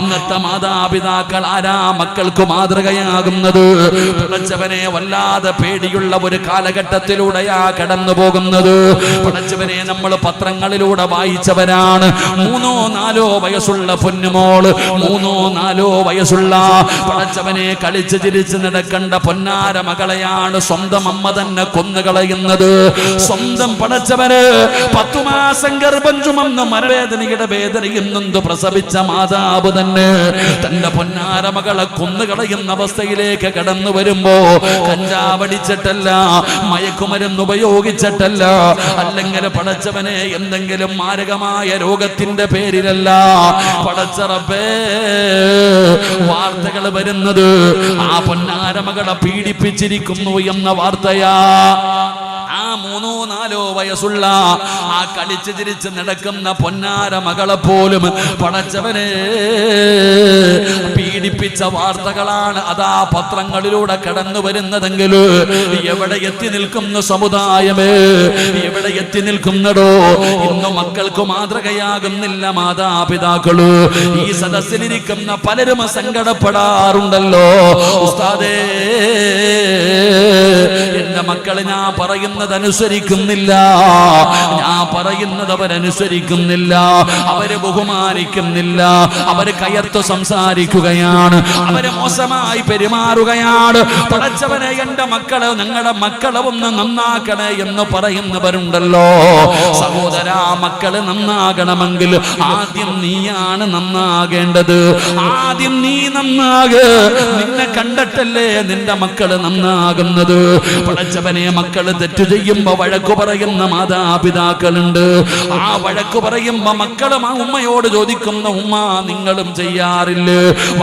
ഇന്നത്തെ മാതാപിതാക്കൾ ആരാ മക്കൾക്ക് മാതൃകയാകുന്നത്? പടച്ചവനെ വല്ലാതെ പേടിയുള്ള ഒരു കാലഘട്ടത്തിലൂടെയാ കടന്നു പോകുന്നത്. പടച്ചവനെ നമ്മൾ പത്രങ്ങളിലൂടെ വായിച്ചവരാണ്. മൂന്നോ നാലോ വയസ്സുള്ള പൊന്നുമോൾ മൂന്നോ നാലോ വയസ്സുള്ള പടച്ചവനെ കളിച്ച് ചിരിച്ച് നടക്കേണ്ട പൊന്നാര മകളെയാണ് സ്വന്തം അമ്മ തന്നെ കൊന്നുകളയുന്നത് സ്വന്തം പടച്ചവന് പത്തു മാസം ഗർഭം ചുമന്ന് മരവേദനയുടെ വേദനയും പ്രസവിച്ച മാതാവ് തന്നെ തന്റെ പൊന്നാര മകളെ കൊന്നുകളയുന്ന അവസ്ഥയിലേക്ക് കടന്നു വരുമ്പോ കഞ്ചാവടിച്ചിട്ടല്ല മയക്കുമരുന്ന് ഉപയോഗിച്ചിട്ടല്ല അല്ലെങ്കിൽ പടച്ചവനെ എന്തെങ്കിലും മാരകമായ രോഗത്തിന്റെ പേരിലല്ല. പടച്ചറപ്പേ വാർത്തകൾ വരുന്നത് ആ പൊന്നാരമകളെ പീഡിപ്പിച്ചിരിക്കുന്നു എന്ന വാർത്തയാ. ആ മൂന്നോ നാലോ വയസ്സുള്ള ആ കളിച്ച് ചിരിച്ച് നടക്കുന്ന പൊന്നാര മകളെ പോലും പടച്ചവനെ പീഡിപ്പിച്ച വാർത്തകളാണ് അതാ പത്രങ്ങളിലൂടെ കടന്നു വരുന്നതെങ്കിൽ എവിടെ എത്തി നിൽക്കുന്ന സമുദായമേ? എവിടെ എത്തി നിൽക്കുന്നടോ? ഇന്ന് മക്കൾക്ക് മാതൃകയാകുന്നില്ല മാതാപിതാക്കൾ. ഈ സദസ്സിലിരിക്കുന്ന പലരും സങ്കടപ്പെടാറുണ്ടല്ലോ. ഉസ്താദേ എന്റെ മക്കളെ ഞാൻ പറയുന്നത് അനുസരിക്കുന്നില്ല ഞാൻ പറയുന്നത് അവരനുസരിക്കുന്നില്ല. അവർ ബഹുമാനിക്കുന്നില്ല. അവർ കയർത്ത് സംസാരിക്കുകയാണ്. അവർ മോശമായി പെരുമാറുകയാണ്. പടച്ചവനെ എന്റെ മക്കളെ ഞങ്ങളുടെ മക്കളെ ഒന്ന് നന്നാക്കണേ എന്ന് പറയുന്നവരുണ്ടല്ലോ. സഹോദര മക്കൾ നന്നാകണമെങ്കിൽ ആദ്യം നീയാണ് നന്നാകേണ്ടത്. ആദ്യം നീ നന്നാക്. നിന്നെ കണ്ടിട്ടല്ലേ നിന്റെ മക്കൾ നന്നാകുന്നത്? പടച്ചവനെ മക്കൾ തെറ്റു ചെയ്യുമ്പോ വഴക്കു പറയുന്ന മാതാപിതാക്കളുണ്ട്. ആ വഴക്ക് പറയുമ്പോ മക്കളും ആ ഉമ്മയോട് ചോദിക്കുന്ന ഉമ്മ നിങ്ങളും ചെയ്യാറില്ല?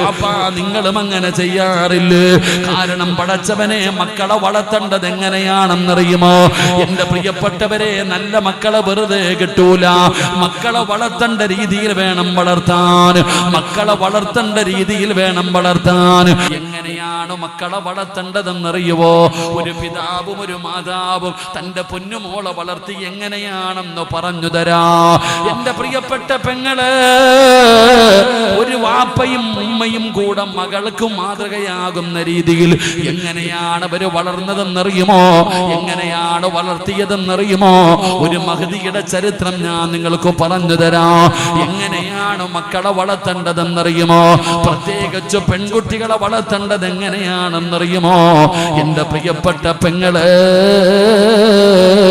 വാപ്പ നിങ്ങളും അങ്ങനെ ചെയ്യാറില്ല? കാരണം പടച്ചവനെ മക്കളെ വളർത്തേണ്ടത് എങ്ങനെയാണെന്നറിയുമോ? എന്റെ പ്രിയപ്പെട്ടവരെ നല്ല മക്കളെ വെറുതെ കിട്ടൂല. മക്കളെ വളർത്തേണ്ട രീതിയിൽ വേണം വളർത്താൻ. മക്കളെ വളർത്തേണ്ട രീതിയിൽ വേണം വളർത്താൻ. എങ്ങനെയാണ് മക്കളെ വളർത്തേണ്ടതെന്നറിയുവോ? ഒരു പിതാവും ഒരു മാതാവും തന്റെ പൊന്നുമോളെ വളർത്തി എങ്ങനെയാണെന്ന് പറഞ്ഞു തരാ. എന്റെ പ്രിയപ്പെട്ട പെങ്ങൾ ഒരു വാപ്പയും ഉമ്മയും കൂടെ മകൾക്ക് മാതൃകയാകുന്ന രീതിയിൽ എങ്ങനെയാണ് അവർ വളർന്നതെന്നറിയുമോ? എങ്ങനെയാണ് വളർത്തിയതെന്നറിയുമോ? ഒരു മഹതിയുടെ ചരിത്രം ഞാൻ നിങ്ങൾക്ക് പറഞ്ഞു തരാം. എങ്ങനെയാണ് മക്കളെ വളർത്തേണ്ടതെന്നറിയുമോ? പ്രത്യേകിച്ച് പെൺകുട്ടികളെ വളർത്തേണ്ടത് എങ്ങനെയാണെന്നറിയുമോ എന്റെ പ്രിയപ്പെട്ട പെങ്ങൾ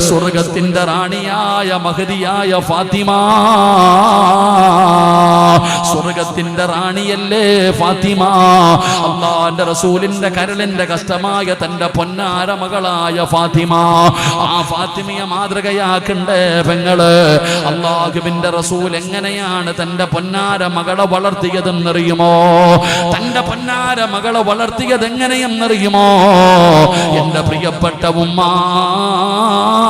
സ്വർഗത്തിന്റെ റാണിയായ മഹതിയായ ഫാത്തിമ. സ്വർഗത്തിന്റെ റാണിയല്ലേ ഫാത്തിമ. അള്ളാന്റെ റസൂലിന്റെ കരളിന്റെ കഷ്ടമായ തന്റെ പൊന്നാര മകളായ ഫാത്തിമ. ആ ഫാത്തിമയെ മാതൃകയാക്കണ്ടേ പെങ്ങൾ. അള്ളാഹുബിന്റെ റസൂൽ എങ്ങനെയാണ് തന്റെ പൊന്നാര മകളെ വളർത്തിയതെന്നറിയുമോ? തന്റെ പൊന്നാര മകളെ വളർത്തിയത് എങ്ങനെയെന്നറിയുമോ എന്റെ പ്രിയപ്പെട്ട ഉമ്മ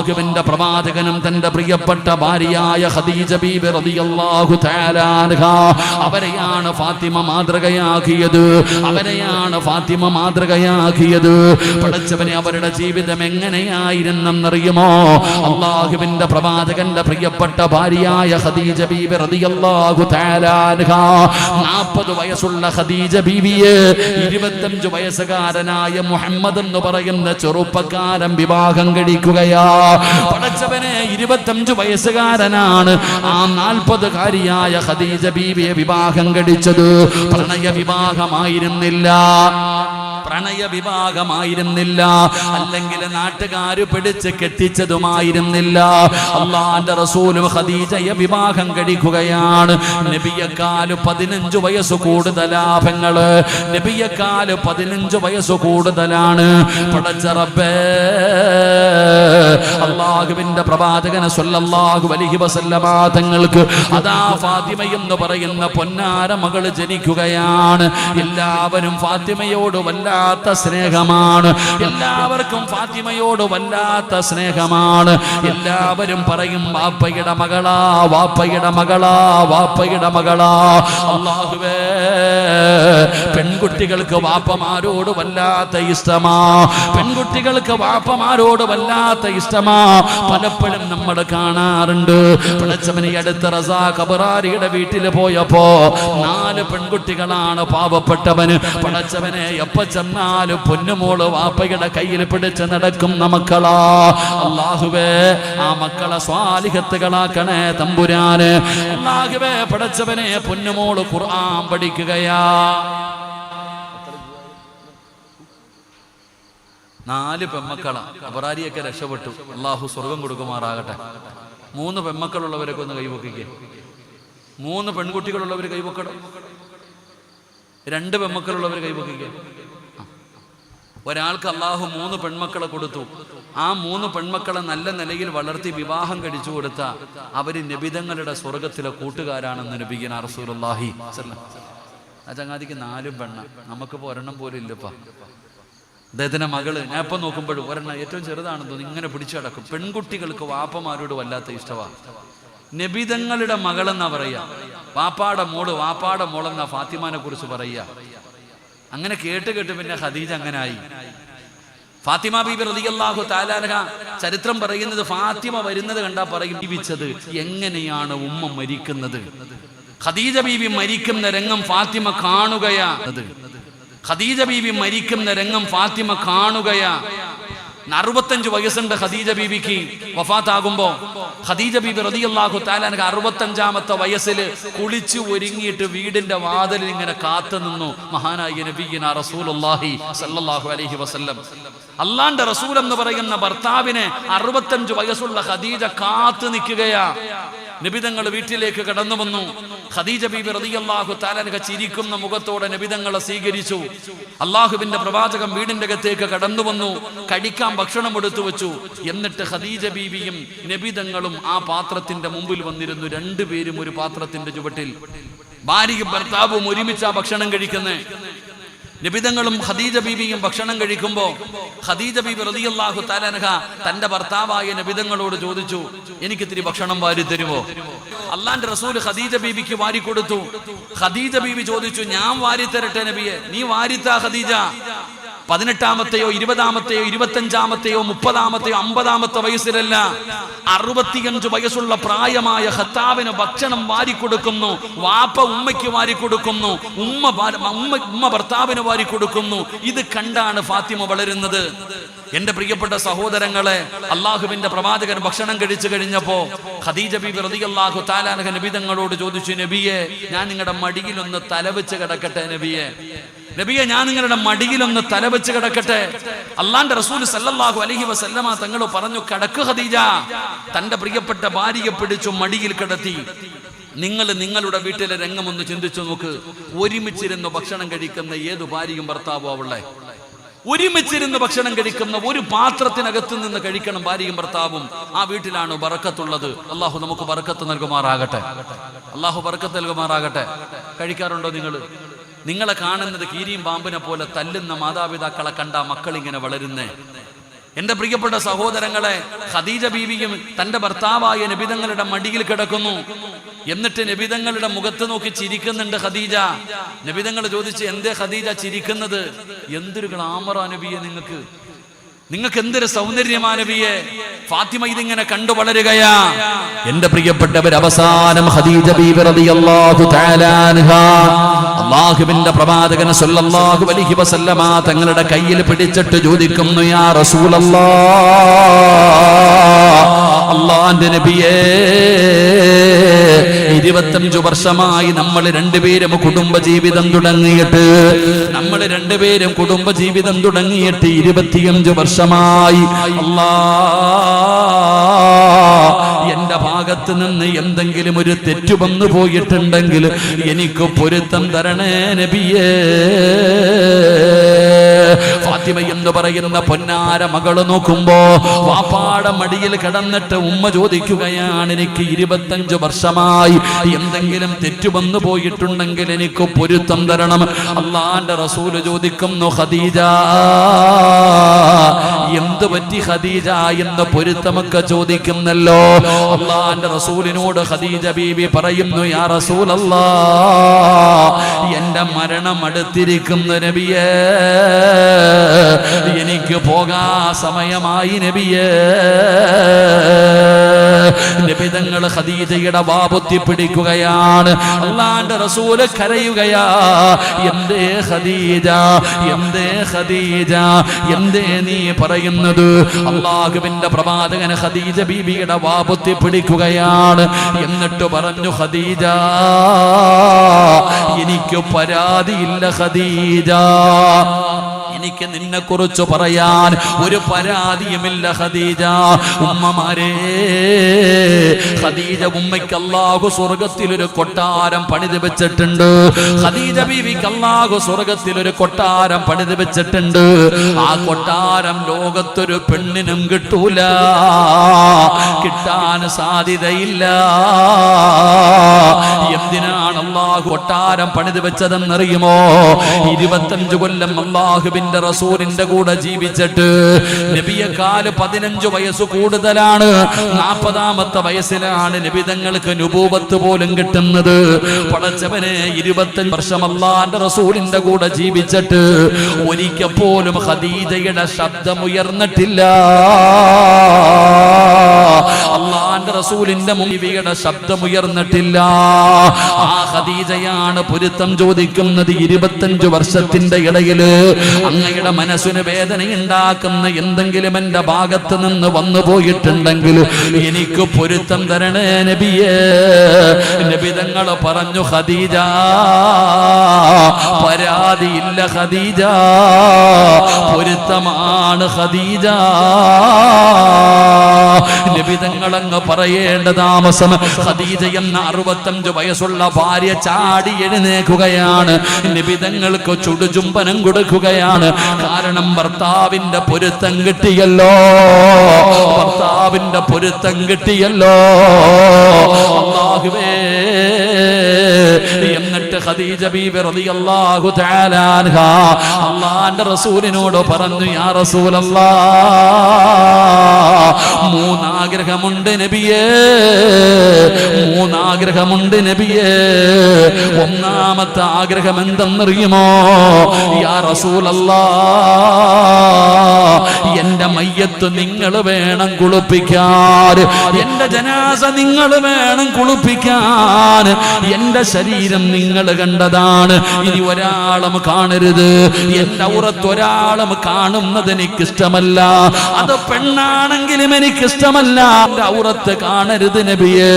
അള്ളാഹുവിന്റെ പ്രവാചകനും തന്റെ പ്രിയപ്പെട്ട ഭാര്യയായ ഖദീജ ബീബി റളിയല്ലാഹു തആല അൻഹ. അവരെയാണ് ഫാത്തിമ മാതൃകയാക്കിയത്. അവരെയാണ് ഫാത്തിമ മാതൃകയാക്കിയത്. പഠിച്ചവനെ അവരുടെ ജീവിതം എങ്ങനെയായിരുന്നെന്നറിയുമോ? അള്ളാഹുവിന്റെ പ്രവാചകന്റെ പ്രിയപ്പെട്ട ഭാര്യയായ ഖദീജ ബീബി റളിയല്ലാഹു തആല നാൽപ്പത് 40 വയസ്സുള്ള ഖദീജ ബീവിയെ 25 വയസ്സുകാരനായ മുഹമ്മദ് എന്ന് പറയുന്ന ചെറുപ്പക്കാരൻ വിവാഹം കഴിക്കുകയാ. പടച്ചവനെ ഇരുപത്തഞ്ചു വയസ്സുകാരനാണ്. ആ നാൽപ്പതുകാരിയായ ഖദീജ ബീവിയെ വിവാഹം കഴിച്ചത് പ്രണയ വിവാഹമായിരുന്നില്ല പ്രണയ വിഭാഗമായിരുന്നില്ല അല്ലെങ്കിൽ നാട്ടുകാര് പിടിച്ച് കെട്ടിച്ചതുമായിരുന്നില്ല. അള്ളാന്റെ റസൂലും ഖദീജയെ വിവാഹം കഴിക്കുകയാണ്. നബിയക്കാൽ പതിനഞ്ചു വയസ്സ് കൂടുതലാഭങ്ങൾ നബിയക്കാൽ പതിനഞ്ചു വയസ്സ് കൂടുതലാണ്. പടച്ചറബേ അള്ളാഹുവിന്റെ പ്രവാചകന സ്വല്ലാഹു അലൈഹി വസല്ലമ തങ്ങൾക്ക് അതാ ഫാത്തിമ എന്ന് പറയുന്ന പൊന്നാര മകൾ ജനിക്കുകയാണ്. എല്ലാവരും ഫാത്തിമയോട് വല്ലാ വല്ലാത്ത സ്നേഹമാണ്. എല്ലാവർക്കും ഫാത്തിമയോട് വല്ലാത്ത സ്നേഹമാണ്. എല്ലാവരും പറയും വാപ്പയുടെ മകളാ വാപ്പയുടെ മകളാ വാപ്പയുടെ മകളാ. അള്ളാഹുവേ പെൺകുട്ടികൾക്ക് വാപ്പമാരോട് വല്ലാത്ത ഇഷ്ടമാ. പെൺകുട്ടികൾക്ക് വാപ്പമാരോട് വല്ലാത്ത ഇഷ്ടമാ. പലപ്പോഴും നമ്മൾ കാണാറുണ്ട്. പിളച്ചവനെ അടുത്ത റസാ കബറാരിയുടെ വീട്ടിൽ പോയപ്പോ നാല് പെൺകുട്ടികളാണ് പാവപ്പെട്ടവന്. പിളച്ചവനെ എപ്പ ചെന്നാലും പൊന്നുമോൾ വാപ്പയുടെ കയ്യിൽ പിടിച്ച് നടക്കും മക്കളാ. അള്ളാഹുവേ ആ മക്കളെ സ്വാലിഹത്തുകളാക്കണേ തമ്പുരാന്. അള്ളാഹുവേ പഠിച്ചവനെ പൊന്നുമോൾ ഖുർആൻ പഠിക്കുകയാ. നാല് പെമ്മക്കളാ. അപരാരിയൊക്കെ രക്ഷപ്പെട്ടു. അള്ളാഹു സ്വർഗം കൊടുക്കുമാറാകട്ടെ. മൂന്ന് പെമ്മക്കളുള്ളവരൊക്കെ ഒന്ന് കൈവക്കിക്കേ മൂന്ന് പെൺകുട്ടികളുള്ളവർ കൈവക്കണം രണ്ട് പെമ്മക്കളുള്ളവർ കൈവക്കിക്കേ ഒരാൾക്ക് അള്ളാഹു മൂന്ന് പെൺമക്കളെ കൊടുത്തു. ആ മൂന്ന് പെൺമക്കളെ നല്ല നിലയിൽ വളർത്തി വിവാഹം കഴിച്ചു കൊടുത്ത അവർ നബിതങ്ങളുടെ സ്വർഗത്തിലെ കൂട്ടുകാരാണെന്ന് നബിഗൻ അറസൂലി. ആ ചങ്ങാതിക്ക് നാലും പെണ്ണ. നമുക്കിപ്പോ ഒരെണ്ണം പോലും ഇല്ലപ്പാ. അദ്ദേഹത്തിന്റെ മകൾ ഞാൻ ഇപ്പൊ നോക്കുമ്പോഴും ഒരെണ്ണം ഏറ്റവും ചെറുതാണെന്ന് തോന്നി ഇങ്ങനെ പിടിച്ചു കിടക്കും പെൺകുട്ടികൾക്ക് വാപ്പമാരോട് വല്ലാത്ത ഇഷ്ടമാണ് നബിതങ്ങളുടെ മകളെന്നാ പറയാ വാപ്പാടെ മോൾ വാപ്പാടെ മോളെന്നാ ഫാത്തിമാനെ കുറിച്ച് പറയാ അങ്ങനെ കേട്ട് കേട്ട് പിന്നെ ഖദീജ അങ്ങനെ ആയി ഫാത്തിമ ബീബി റതിയല്ലാഹു താലാലഹ ചരിത്രം പറയുന്നത് ഫാത്തിമ വരുന്നത് കണ്ടാ പറയും ജീവിച്ചത് എങ്ങനെയാണ് ഉമ്മ മരിക്കുന്നത്? ഖദീജ ബീബി മരിക്കുന്ന രംഗം ഫാത്തിമ കാണുകയാ. ഖദീജ ബീബി മരിക്കുന്ന രംഗം ഫാത്തിമ കാണുകയാ. അറുപത്തഞ്ച് വയസ്സുണ്ട് ഖദീജ ബീബിക്ക്. വഫാത്താകുമ്പോ ഖദീജ ബീബി റതിയല്ലാഹു താലാനക്ക് അറുപത്തഞ്ചാമത്തെ വയസ്സിൽ കുളിച്ചു ഒരുങ്ങിയിട്ട് വീടിന്റെ വാതിലിൽ ഇങ്ങനെ കാത്തു നിന്നു. മഹാനായ നബിയ്യന റസൂലുള്ളാഹി സല്ലല്ലാഹു അലൈഹി വസല്ലം. അല്ലാന്റെ റസൂൽ എന്ന് പറയുന്ന ഭർത്താവിനെ അറുപത്തഞ്ച് വയസ്സുള്ള ഖദീജ കാത്തു നിൽക്കുകയാ. നബിതങ്ങൾ വീട്ടിലേക്ക് കടന്നു വന്നു. ഖദീജ ബീബി റളിയല്ലാഹു താലനക ചിരിക്കുന്ന മുഖത്തോടെ നബിതങ്ങളെ സ്വീകരിച്ചു. അള്ളാഹുവിന്റെ പ്രവാചകം വീടിന്റെ അകത്തേക്ക് കടന്നു വന്നു. കഴിക്കാൻ ഭക്ഷണം എടുത്തു വെച്ചു. എന്നിട്ട് ഖദീജ ബീബിയും നബിതങ്ങളും ആ പാത്രത്തിന്റെ മുമ്പിൽ വന്നിരുന്നു. രണ്ടുപേരും ഒരു പാത്രത്തിന്റെ ചുവട്ടിൽ. ഭാര്യയും ഭർത്താവും ആ ഭക്ഷണം കഴിക്കുന്നേ. നിബിതങ്ങളും ഖദീജ ബീബിയും ഭക്ഷണം കഴിക്കുമ്പോൾ ഖദീജ ബീബി റതിയല്ലാഹു തലനഹ തന്റെ ഭർത്താവായ നബിതങ്ങളോട് ചോദിച്ചു എനിക്ക് ഇത്തിരി ഭക്ഷണം വാരി തരുമോ? അള്ളാന്റെ റസൂൽ ഖദീജ ബീബിക്ക് വാരി കൊടുത്തു. ഖദീജ ബീബി ചോദിച്ചു ഞാൻ വാരി തരട്ടെ നബിയെ നീ വാരിത്താ ഖദീജ. പതിനെട്ടാമത്തെയോ ഇരുപതാമത്തെയോ ഇരുപത്തഞ്ചാമത്തെയോ മുപ്പതാമത്തെയോ അമ്പതാമത്തെ വയസ്സിലല്ല അറുപത്തിയഞ്ച് വയസ്സുള്ള പ്രായമായ ഹത്താവിന് ഭക്ഷണം വാരിക്കൊടുക്കുന്നു വാപ്പ ഉമ്മയ്ക്ക് വാരിക്കൊടുക്കുന്നു ഉമ്മ ഉമ്മ ഉമ്മ ഭർത്താവിന് വാരിക്കൊടുക്കുന്നു. ഇത് കണ്ടാണ് ഫാത്തിമ വളരുന്നത്. എന്റെ പ്രിയപ്പെട്ട സഹോദരങ്ങളെ അള്ളാഹുവിന്റെ പ്രവാചകൻ ഭക്ഷണം കഴിച്ചു കഴിഞ്ഞപ്പോ ഖദീജ ബീബി റളിയല്ലാഹു താലാനഹ ചോദിച്ചു നബിയെ ഞാൻ നിങ്ങളുടെ മടിയിലൊന്ന് തലവെച്ച് കിടക്കട്ടെ നബിയെ. നബിയെ ഞാൻ നിങ്ങളുടെ മടിയിലൊന്ന് തലവെച്ച് കിടക്കട്ടെ. അള്ളാന്റെ റസൂൽ സല്ലല്ലാഹു അലഹി വസല്ലമ തങ്ങൾ പറഞ്ഞു കിടക്ക് ഹദീജ തന്റെ പ്രിയപ്പെട്ട ഭാര്യയെ പിടിച്ചു മടിയിൽ കിടത്തി. നിങ്ങൾ നിങ്ങളുടെ വീട്ടിലെ രംഗം ഒന്ന് ചിന്തിച്ചു നോക്ക്. ഒരുമിച്ചിരുന്ന് ഭക്ഷണം കഴിക്കുന്ന ഏത് ഭാര്യയും ഭർത്താവോ അവളെ? ഒരുമിച്ചിരുന്ന് ഭക്ഷണം കഴിക്കുന്ന ഒരു പാത്രത്തിനകത്ത് നിന്ന് കഴിക്കണം ഭാര്യയും ഭർത്താവും. ആ വീട്ടിലാണ് ബറക്കത്തുള്ളത്. അള്ളാഹു നമുക്ക് ബറക്കത്ത് നൽകുമാറാകട്ടെ. അള്ളാഹു ബറക്കത്ത് നൽകുമാറാകട്ടെ. കഴിക്കാറുണ്ടോ നിങ്ങൾ നിങ്ങളെ കാണുന്നത് കീരിയും പാമ്പിനെ പോലെ തല്ലുന്ന മാതാപിതാക്കളെ കണ്ട മക്കളിങ്ങനെ വളരുന്നേ. എന്റെ പ്രിയപ്പെട്ട സഹോദരങ്ങളെ ഖദീജ ബീവിയും തന്റെ ഭർത്താവായ നബിതങ്ങളുടെ മടിയിൽ കിടക്കുന്നു. എന്നിട്ട് നബിതങ്ങളുടെ മുഖത്ത് നോക്കി ചിരിക്കുന്നുണ്ട് ഖദീജ. നബിതങ്ങൾ ചോദിച്ച് എന്തേ ഖദീജ ചിരിക്കുന്നത്? എന്തൊരു ഗ്ലാമറാ നബിയെ നിങ്ങൾക്ക് നിങ്ങൾക്ക് എന്തൊരു സൗന്ദര്യമാ നബിയെ ഫാത്തിമ ഇതിങ്ങനെ കണ്ടു വളരുകയാ. എന്റെ പ്രിയപ്പെട്ടവർ അവസാനം ഹദീജ അൻഹ പ്രവാചകൻ സല്ലല്ലാഹു അലൈഹി വസല്ലമ തങ്ങളുടെ കയ്യിൽ പിടിച്ചിട്ട് ചോദിക്കുന്നു യാ റസൂലല്ലാഹ് അള്ളാന്റെ നബിയേ ഇരുപത്തഞ്ചു വർഷമായി നമ്മൾ രണ്ടുപേരും കുടുംബജീവിതം തുടങ്ങിയിട്ട്. നമ്മൾ രണ്ടുപേരും കുടുംബജീവിതം തുടങ്ങിയിട്ട് ഇരുപത്തിയഞ്ചു വർഷമായി. അല്ലാ എന്റെ ഭാഗത്ത് നിന്ന് എന്തെങ്കിലും ഒരു തെറ്റു വന്നു പോയിട്ടുണ്ടെങ്കിൽ എനിക്ക് പൊരുത്തം തരണേ നബിയേ. ഫാത്തിമ എന്ന് പറയുന്ന പൊന്നാര മകൾ നോക്കുമ്പോ വാപ്പാട മടിയിൽ കിടന്നിട്ട് ഉമ്മ ചോദിക്കുകയാണ് എനിക്ക് ഇരുപത്തഞ്ച് വർഷമായി എന്തെങ്കിലും തെറ്റു വന്നു പോയിട്ടുണ്ടെങ്കിൽ എനിക്ക് പൊരുത്തം തരണം. അള്ളാന്റെ റസൂൽ ചോദിക്കുന്നു ഖദീജ എന്ത് പറ്റി ഖദീജ എന്ന് പൊരുത്തമൊക്കെ ചോദിക്കുന്നല്ലോ? അള്ളാന്റെ റസൂലിനോട് ഖദീജ ബീബി പറയുന്നു യാ റസൂൽ അല്ലാ എന്റെ മരണം അടുത്തിരിക്കുന്ന നബിയേ. എനിക്ക് പോകാ സമയമായി നബിയേ. നബിതങ്ങൾ ഖദീജയുടെ വാപുത്തി പിടിക്കുകയാണ്. അള്ളാന്റെ റസൂൽ കരയുകയാ. എന്തേ ഖദീജ? എന്തേ ഖദീജ? എന്തേ നീ പറയുന്നത്? അള്ളാഹുവിന്റെ പ്രവാചകൻ ഖദീജ ബീബിയുടെ വാപുത്തി പിടിക്കുകയാണ്. എന്നിട്ട് പറഞ്ഞു ഖദീജ എനിക്ക് പരാതിയില്ല ഖദീജ. എനിക്ക് നിന്നെ കുറിച്ച് പറയാൻ ഒരു പരാതിയുമില്ല ഖദീജ. ഉമ്മമാരെ ഖദീജ ഉമ്മയ്ക്ക് അല്ലാഹു സ്വർഗത്തിൽ ഒരു കൊട്ടാരം പണിത് വെച്ചിട്ടുണ്ട്. ഖദീജ ബീവിക്ക് അല്ലാഹു സ്വർഗത്തിൽ ഒരു കൊട്ടാരം പണിത് വെച്ചിട്ടുണ്ട്. ആ കൊട്ടാരം ലോകത്തൊരു പെണ്ണിനും കിട്ടൂല. കിട്ടാൻ സാധ്യതയില്ല. എന്തിനാണ് അള്ളാഹു കൊട്ടാരം പണിത് വെച്ചതെന്നറിയുമോ? ഇരുപത്തഞ്ചു കൊല്ലം അള്ളാഹുവിന്റെ റസൂലിന്റെ കൂടെ ജീവിച്ചിട്ട് നബിയെക്കാൽ പതിനഞ്ചു വയസ്സ് കൂടുതലാണ്. നാൽപ്പതാമത്തെ വയസ്സിലാണ് നബിതങ്ങൾക്ക് നുപൂപത്ത് പോലും കിട്ടുന്നത്. പടച്ചവനെ ഇരുപത്തി വർഷം അള്ളാന്റെ റസൂലിന്റെ കൂടെ ജീവിച്ചിട്ട് ഒരിക്കൽ പോലും ഖദീജയുടെ ശബ്ദമുയർന്നിട്ടില്ല. അള്ളാന്റെ റസൂലിന്റെ മുമ്പിയുടെ ശബ്ദമുയർന്നിട്ടില്ല. ആ ഖദീജയാണ് പൊരുത്തം ചോദിക്കുന്നത് ഇരുപത്തഞ്ചു വർഷത്തിന്റെ ഇടയിൽ. അങ്ങയുടെ മനസ്സിന് വേദന ഉണ്ടാക്കുന്ന എന്തെങ്കിലും എന്റെ ഭാഗത്ത് നിന്ന് വന്നു പോയിട്ടുണ്ടെങ്കിൽ എനിക്ക് പൊരുത്തം തരണേ നബിയേ. നബിതങ്ങൾ പറഞ്ഞു ഖദീജ പരാതിയില്ല ഖദീജ. പൊരുത്തമാണ് ഖദീജ. നബിതങ്ങൾ അങ്ങ് പറയേണ്ട താമസം. ഖദീജ എന്ന അറുപത്തഞ്ച് വയസ്സുള്ള ഭാര്യ ചാടി എഴുന്നേക്കുകയാണ് നിബിതങ്ങൾക്ക് ചുടുചുംബനം കൊടുക്കുകയാണ്. കാരണം ഭർത്താവിന്റെ പൊരുത്തം കിട്ടിയല്ലോ. ഭർത്താവിന്റെ പൊരുത്തം കിട്ടിയല്ലോ. അള്ളാഹുവേ എന്നിട്ട് ഖദീജ ബീബി റളിയല്ലാഹു തആല റസൂലിനോട് പറഞ്ഞു യാ റസൂലല്ലാ മൂന്നാഗ്രഹമുണ്ട് നബിയേ. മൂന്നാഗ്രഹമുണ്ട് നബിയേ. ഒന്നാമത്തെ ആഗ്രഹം എന്തെന്നറിയുമോ? എന്റെ മയ്യത്ത് നിങ്ങൾ വേണം കുളിപ്പിക്കാൻ. എന്റെ ജനാസ നിങ്ങൾ വേണം കുളിപ്പിക്കാൻ. എന്റെ ശരീരം നിങ്ങൾ കണ്ടതാണ്. ഇനി ഒരാളും കാണരുത്. എന്റെ ഉറത്ത് ഒരാളും കാണുന്നത് എനിക്ക് ഇഷ്ടമല്ല അത് പെണ്ണാണെങ്കിലും എനിക്ക് എന്റെ ഔറത്ത് കാണരുത് നബിയേ.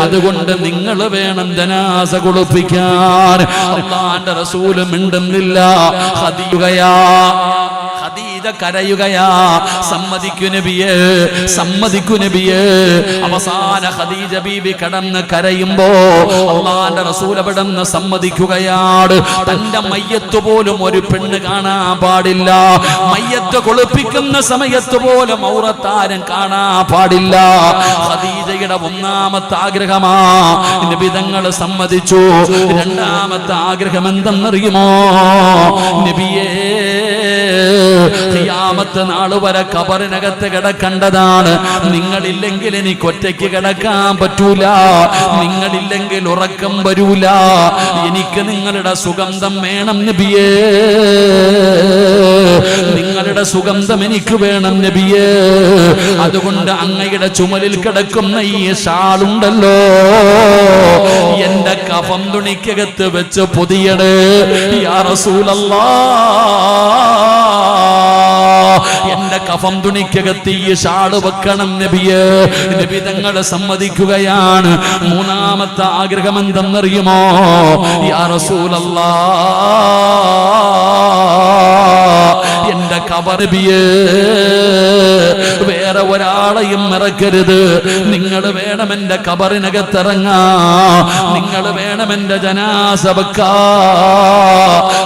അതുകൊണ്ട് നിങ്ങൾ വേണം ജനാസ കുളിപ്പിക്കാൻ അള്ളാന്റെ റസൂൽ മിണ്ടുന്നില്ല. ഹതിയുകയാ ഖദീജ കരയുകയാ. സമ്മതിക്കു നബിയേ സമ്മതിക്കു നബിയേ. അവസാന ഖദീജ ബീബി കടന്ന് കരയുമ്പോ അള്ളാന്റെ റസൂൽ അവിടുന്ന് സമ്മതിക്കുകയാണ്. തന്റെ മയ്യത്ത് പോലും ഒരു പെണ്ണ് കാണാൻ പാടില്ല. മയ്യത്ത് കുളിപ്പിക്കുന്ന സമയത്ത് പോലും ഔറത്താരം കാണാൻ പാടില്ല. ഖദീജയുടെ ഒന്നാമത്തെ ആഗ്രഹമാ. നിബിതങ്ങൾ സമ്മതിച്ചു. രണ്ടാമത്തെ ആഗ്രഹം എന്തെന്നറിയുമോ? നബിയേ ഖിയാമത്ത് നാൾ വരെ കബറിനകത്ത് കിടക്കേണ്ടതാണ്. നിങ്ങളില്ലെങ്കിൽ എനിക്ക് ഒറ്റയ്ക്ക് കിടക്കാൻ പറ്റൂല. നിങ്ങളില്ലെങ്കിൽ ഉറക്കം വരൂല. എനിക്ക് നിങ്ങളുടെ സുഗന്ധം വേണം നബിയേ. നിങ്ങളുടെ സുഗന്ധം എനിക്ക് വേണം നബിയേ. അതുകൊണ്ട് അങ്ങയുടെ ചുമലിൽ കിടക്കുന്ന ഈ ഷാളുണ്ടല്ലോ. എന്റെ കഫം തുണിക്കകത്ത് വെച്ച് പൊതിയട്. യാ റസൂലല്ലാ. എന്റെ കഫം തുണിക്കകത്ത് ഈ ഷാൾ വെക്കണം നബിയെ. നബി തങ്ങളെ സമ്മതിക്കുകയാണ്. മൂന്നാമത്തെ ആഗ്രഹം എന്തെന്നറിയുമോ? യാ റസൂലല്ലാ. എന്റെ കബർബിയേ വേറെ ഒരാളെയും മറക്കരുത്. നിങ്ങൾ വേണം എന്റെ കബറിനകത്തിറങ്ങാ. നിങ്ങൾ വേണം വേറെ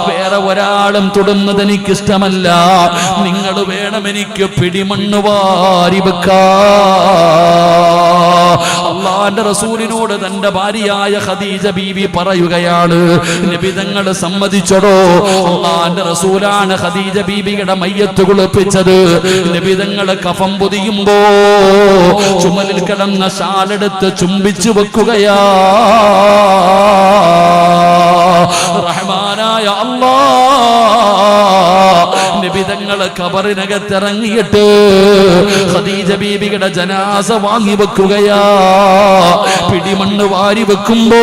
വേറെ ഒരാളും തൊടുന്നത് എനിക്കിഷ്ടമല്ല. നിങ്ങൾ വേണം എനിക്ക് പിടിമണ്ണ് വാരി വെക്കാ അള്ളാന്റെ റസൂലിനോട് തന്റെ ഭാര്യയായ ഖദീജ ബീവി പറയുകയാണ് നിബിതങ്ങൾ സമ്മതിച്ചടോ? അള്ളാന്റെ റസൂലാണ് ഖദീജ ബീബിയുടെ മയ്യത്ത് കുളിപ്പിച്ചത്. നിബിതങ്ങൾ കഫം പൊതിയുമ്പോ ചുമലിൽ കിടന്ന ശാലെടുത്ത് ചുംബിച്ചു വെക്കുകയാ. റഹ്മാനായ അല്ലാ നിബിതങ്ങൾ കബറിനകത്തിറങ്ങിയിട്ട് ഖദീജ ബീബിയുടെ ജനാസ വാങ്ങി വെക്കുകയാ. പിടിമണ്ണ് വാരി വെക്കുമ്പോ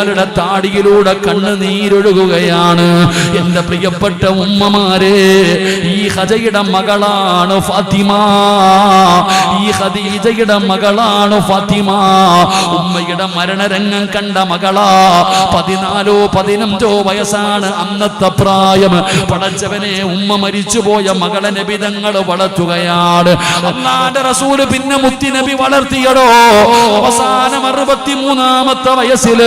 നിബിതങ്ങളുടെ താടിയിലൂടെ കണ്ണ് നീരൊഴുകുകയാണ്. എന്റെ പ്രിയപ്പെട്ട ഉമ്മമാരെ ഈ ഹജയുടെ മകളാണ് ഫാത്തിമ. ഈ ഖദീജയുടെ മകളാണ് ഫാത്തിമ. ഉമ്മയുടെ മരണരംഗം കണ്ട മകളാ പതിനാലോ പതിനഞ്ചോ വയസ്സാണ് അന്നത്തെ പ്രായം. പടച്ചവനെ ഉമ്മ മരിച്ചുപോയ മകളെ നബിതങ്ങൾ വളർത്തുകയാണ്. അള്ളാന്റെ റസൂൽ പിന്നെ മുത്തി നബി വളർത്തിയടോ. അവസാനം അറുപത്തിമൂന്നാമത്തെ വയസ്സിൽ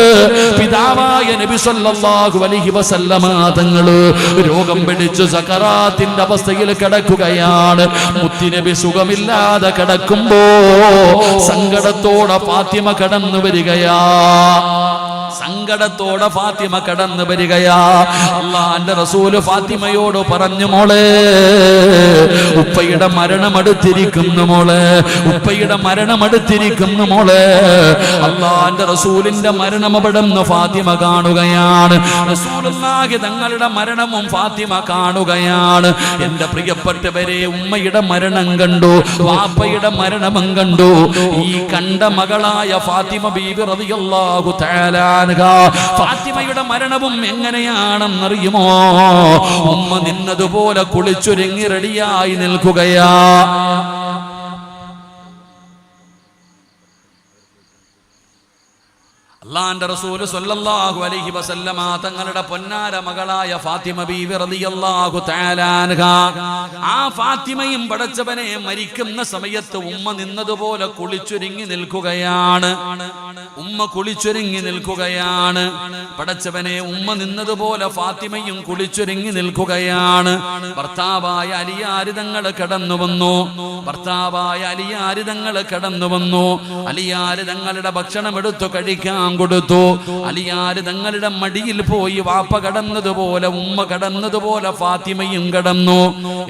പിതാവായ നബി സല്ലല്ലാഹു അലൈഹി വസല്ലമ തങ്ങൾ രോഗം പിടിച്ച് സക്കറാത്തിന്റെ അവസ്ഥയിൽ കിടക്കുകയാണ്. മുത്തി നബി സുഖമില്ലാതെ കിടക്കുമ്പോ സങ്കടത്തോടെ ഫാത്തിമ കടന്നു വരികയാ സങ്കടത്തോടെ ഫാത്തിമ കടന്നു വരികയാ. അള്ളാന്റെ റസൂൽ ഫാത്തിമയോട് പറഞ്ഞു മോളെ ഉപ്പയുടെ മരണം അടുത്തിരിക്കുന്നു മോളെ ഉപ്പയുടെ മരണം അടുത്തിരിക്കുന്നു മോളെ. അള്ളാന്റെ റസൂലിന്റെ മരണം അവിടുന്ന് ഫാത്തിമ കാണുകയാണ്. റസൂലുള്ളാഹി തങ്ങളുടെ മരണവും ഫാത്തിമ കാണുകയാണ്. എന്റെ പ്രിയപ്പെട്ടവരെ ഉമ്മയുടെ മരണം കണ്ടു വാപ്പയുടെ മരണവും കണ്ടു. ഈ കണ്ട മകളായ ഫാത്തിമ ബീബി റളിയല്ലാഹു തആല ഫാത്തിമയുടെ മരണവും എങ്ങനെയാണെന്നറിയുമോ? ഉമ്മ നിന്നതുപോലെ കുളിച്ചൊരുങ്ങി റെഡിയായി നിൽക്കുകയാ. അള്ളാന്റെ റസൂൽ സല്ലല്ലാഹു അലൈഹി വസല്ലമ തങ്ങളുടെ പൊന്നാര മകളായ ഫാത്തിമ ബീവി റളിയല്ലാഹു തആല ആ ഫാത്തിമയും പടച്ചവനെ മരിക്കുന്ന സമയത്ത് ഉമ്മ നിന്നതുപോലെ കുളിച്ചൊരുങ്ങി നിൽക്കുകയാണ്. ഉമ്മ കുളിച്ചൊരുങ്ങി നിൽക്കുകയാണ്. പടച്ചവനെ ഉമ്മ നിന്നതുപോലെ ഫാത്തിമയും കുളിച്ചൊരുങ്ങി നിൽക്കുകയാണ്. ഭർത്താവായ അലിയാരിതങ്ങൾ കടന്നു വന്നു. ഭർത്താവായ അലിയാരിതങ്ങൾ കടന്നു വന്നു. അലിയാരിതങ്ങളുടെ ഭക്ഷണം എടുത്തു കഴിക്കാൻ കൊടുത്തു. അലിയാർ തങ്ങളുടെ മടിയിൽ പോയി വാപ്പ കടന്നതുപോലെ ഉമ്മ കടന്നതുപോലെ ഫാത്തിമയും കടന്നു.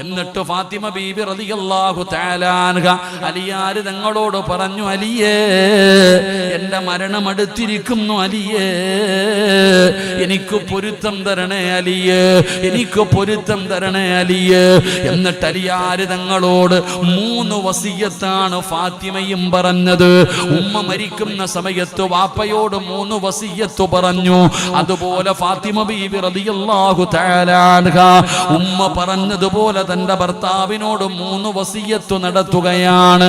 എന്നിട്ട് ഫാത്തിമ ബീബി റതിയല്ലാഹു താലാൻഹ അലിയാർ തങ്ങളോട് പറഞ്ഞു അലിയേ എന്റെ മരണം അടുത്തിരിക്കുന്നു അലിയേ. എനിക്ക് പൊരുത്തം തരണേ അലിയേ. എനിക്ക് പൊരുത്തം തരണേ അലിയേ. എന്നിട്ട് അലിയാർ തങ്ങളോട് മൂന്ന് വസീയത്താണ് ഫാത്തിമയും പറഞ്ഞത്. ഉമ്മ മരിക്കുന്ന സമയത്ത് വാപ്പയോട് മൂന്ന് വസിയത്ത് പറഞ്ഞു. അതുപോലെ ഫാത്തിമ ബീബി റളിയല്ലാഹു തആല അൻഹ ഉമ്മ പറഞ്ഞതുപോലെ തന്റെ ഭർത്താവിനോട് മൂന്ന് വസിയത്ത് നടത്തുകയാണ്.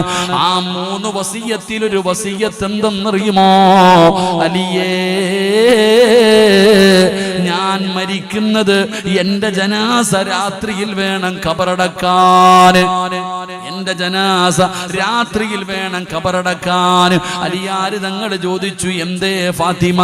ആ മൂന്ന് വസിയത്തിൽ ഒരു വസിയത്ത് എന്തെന്നറിയുമോ? അലിയേ ഞാൻ മരിക്കുന്നത് എന്റെ ജനാസ രാത്രിയിൽ വേണം കബറടക്കാൻ എന്റെ ജനാസ രാത്രിയിൽ വേണം കബറടക്കാൻ അലിയാർ തങ്ങൾ ചോദിച്ചു എന്തേ ഫാത്തിമ?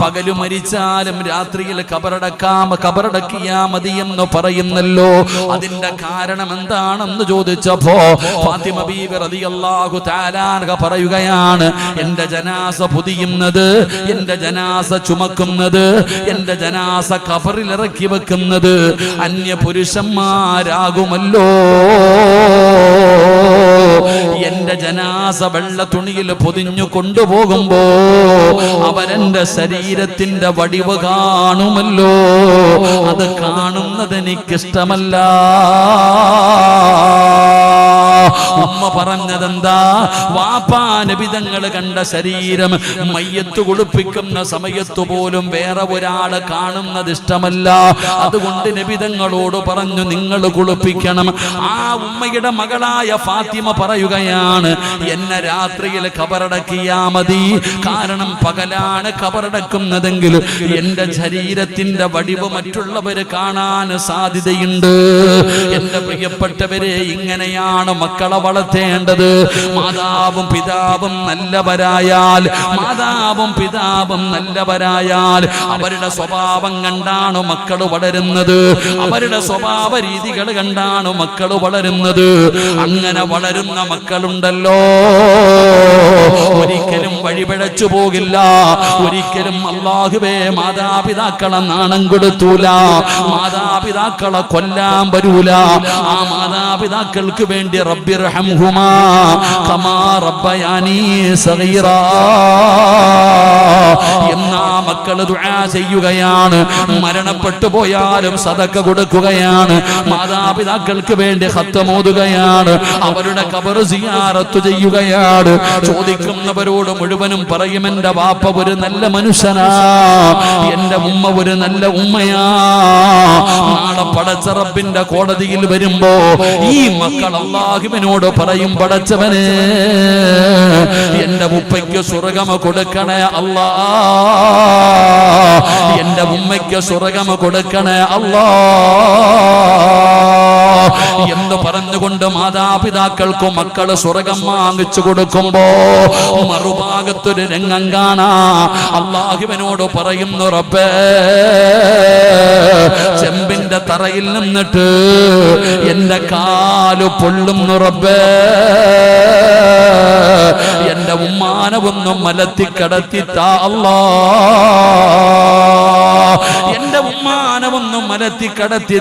പകൽ മരിച്ചാലും രാത്രിയിൽ കബറടക്കാം കബറടക്കിയാ മതി എന്ന് പറയുന്നല്ലോ. അതിന്റെ കാരണം എന്താണെന്ന് ചോദിച്ചപ്പോ ഫാത്തിമ ബീബി റളിയല്ലാഹു തആല അൻഹ പറയുകയാണ് എന്റെ ജനാസ പൊതിയുന്നത് എന്റെ ജനാസ ചുമക്കുന്നത് എന്റെ ജനാസ കബറിൽ ഇറക്കി വെക്കുന്നത് അന്യ പുരുഷന്മാരാകുമല്ലോ എന്റെ ജനാസ വെള്ള തുണിയിൽ പൊതിഞ്ഞു കൊണ്ടുപോകുമ്പോ അവരെന്റെ ശരീരത്തിന്റെ വടിവ് കാണുമല്ലോ. അത് കാണുന്നത് എനിക്കിഷ്ടമല്ല. ഉമ്മ പറഞ്ഞതെന്താ? വാപ്പാനബിതങ്ങൾ കണ്ട ശരീരം മയ്യത്ത് കുളിപ്പിക്കുന്ന സമയത്ത് പോലും വേറെ ഒരാൾ കാണുന്നത് ഇഷ്ടമല്ല. അതുകൊണ്ട് നബിതങ്ങളോട് പറഞ്ഞു നിങ്ങൾ കുളിപ്പിക്കണം. ആ ഉമ്മയുടെ മകളായ ഫാത്തിമ പറയുകയാണ് എന്നെ രാത്രിയിൽ കബറടക്കിയാ മതി. കാരണം പകലാണ് കബറടക്കുന്നതെങ്കിൽ എന്റെ ശരീരത്തിന്റെ വടിവ് മറ്റുള്ളവര് കാണാൻ സാധ്യതയുണ്ട്. എന്റെ പ്രിയപ്പെട്ടവരെ ഇങ്ങനെയാണ് മക്കൾ മക്കളെ വളർത്തേണ്ടത്. മാതാവും പിതാവും നല്ലവരായാൽ മാതാവും പിതാവും നല്ലവരായാൽ അവരുടെ സ്വഭാവം കണ്ടാണ് മക്കൾ വളരുന്നത്? അവരുടെ സ്വഭാവ രീതികൾ കണ്ടാണ് മക്കൾ വളരുന്നത്? അങ്ങനെ വളരുന്ന മക്കളുണ്ടല്ലോ. ഒരിക്കലും വഴിപിഴച്ചു പോകില്ല. ഒരിക്കലും അള്ളാഹുവേ മാതാപിതാക്കളെ നാണം കൊടുത്തൂല. മാതാപിതാക്കളെ കൊല്ലാൻ വരൂല. ആ മാതാപിതാക്കൾക്ക് വേണ്ടി റബ്ബിർഹംഹുമാ കമാ റബ്ബയാനി സഗീറാ. എന്നാ മക്കൾ ദുആ ചെയ്യുകയാണ് മരണപ്പെട്ടു പോയാലും സദക്ക കൊടുക്കുകയാണ് മാതാപിതാക്കൾക്ക് വേണ്ടി ഹത്തമോതുകയാണ് അവരുടെ കബർ സിയാറത്ത് ചെയ്യുകയാണ്. ചോദിക്കുന്നവരോട് മുഴുവനും പറയും എന്റെ വാപ്പ ഒരു നല്ല മനുഷ്യനാ എന്റെ ഉമ്മ ഒരു നല്ല ഉമ്മയാ. നാളെ പടച്ച റബ്ബിന്റെ കോടതിയിൽ വരുമ്പോ ഈ മക്കൾ അള്ളാഹുവിനോട് പറയും പടച്ചവനെ എന്റെ ഉപ്പയ്ക്ക് സ്വർഗമ കൊടുക്കണേ അല്ല. എന്റെ ഉമ്മയ്ക്ക് സ്വർഗമ കൊടുക്കണേ അല്ലാ. എന്ന് പറഞ്ഞുകൊണ്ട് മാതാപിതാക്കൾക്ക് മക്കൾ സ്വർഗം വാങ്ങിച്ചു കൊടുക്കുമ്പോ മറുഭാഗത്തൊരു രംഗം കാണാ. അള്ളാഹുവിനോട് പറയുന്നു റബ്ബേ ചെമ്പിന്റെ തറയിൽ നിന്നിട്ട് എന്റെ കാലു പൊള്ളുന്നു റബ്ബേ. എന്റെ ഉമ്മാനവൊന്നും മലത്തി കടത്തി എന്റെ ഉമ്മാനവൊന്നും മലത്തി കടത്തി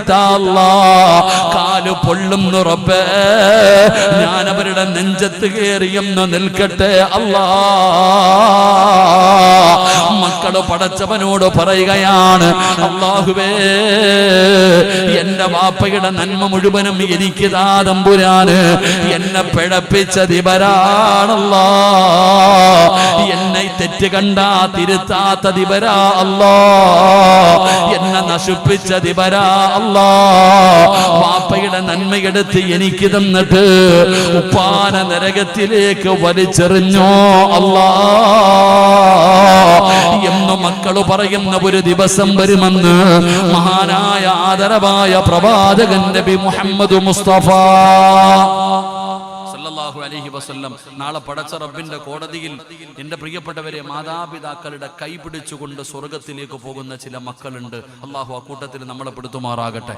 പൊള്ളുന്നു റബ്ബേ. ഞാൻ അവരുടെ നെഞ്ചത്ത് കയറിയെന്ന് നിൽക്കട്ടെ അല്ലാ. മക്കൾ പടച്ചവനോട് പറയുകയാണ് അള്ളാഹുവേ എന്റെ വാപ്പയുടെ നന്മ മുഴുവനും എനിക്ക് താതമ്പുരാന് എന്നെ പിഴപ്പിച്ചത് ഇവരാണല്ലോ എന്നെ തെറ്റ് കണ്ടാ തിരുത്താത്ത ഇവരാ അല്ലോ എന്നെ നശിപ്പിച്ച ഇവരാ അല്ലോ വാപ്പയുടെ നന്മയെടുത്ത് എനിക്ക് തന്നിട്ട് ഉപ്പാന നരകത്തിലേക്ക് വലിച്ചെറിഞ്ഞോ അല്ലാ എന്ന് മക്കൾ പറയുന്ന ഒരു ദിവസം വരുമെന്ന് മഹാനായ ആദരവായ പ്രവാചകൻ നബി മുഹമ്മദ് മുസ്തഫ. സല്ലല്ലാഹു അലഹി വസല്ലം. നാളെ പടച്ച റബ്ബിന്റെ കോടതിയിൽ എന്റെ പ്രിയപ്പെട്ടവരെ മാതാപിതാക്കളുടെ കൈ പിടിച്ചുകൊണ്ട് സ്വർഗത്തിലേക്ക് പോകുന്ന ചില മക്കളുണ്ട്. അള്ളാഹു ആ കൂട്ടത്തിൽ നമ്മളെ പെടുത്തുമാറാകട്ടെ.